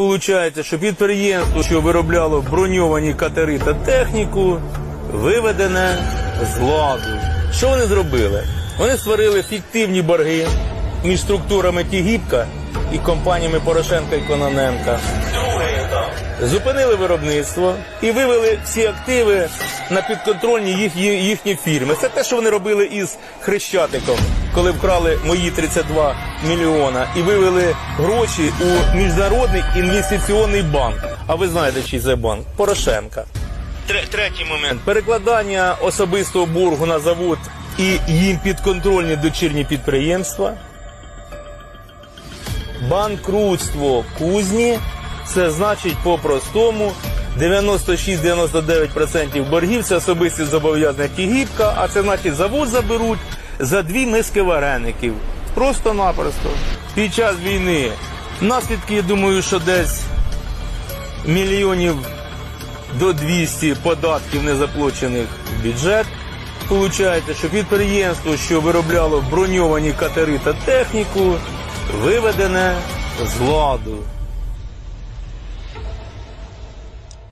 Получається, що підприємство, що виробляло броньовані катери та техніку, виведене з ладу. Що вони зробили? Вони створили фіктивні борги між структурами Тігіпка і компаніями Порошенка і Кононенка. Зупинили виробництво і вивели всі активи на підконтрольні їх, їхні фірми. Це те, що вони робили із Хрещатиком, коли вкрали мої 32 мільйона і вивели гроші у міжнародний інвестиційний банк. А ви знаєте, чий це банк? Порошенка. Третій момент перекладання особистого боргу на завод і їм підконтрольні дочірні підприємства. Банкрутство кузні це значить по-простому 96-99% боргів це особисті зобов'язання Тігіпка, а це значить завод заберуть за дві миски вареників. Просто-напросто. Під час війни наслідки, я думаю, що десь мільйонів до 200 податків незаплачених в бюджет. Получається, що підприємство, що виробляло броньовані катери та техніку, виведене з ладу.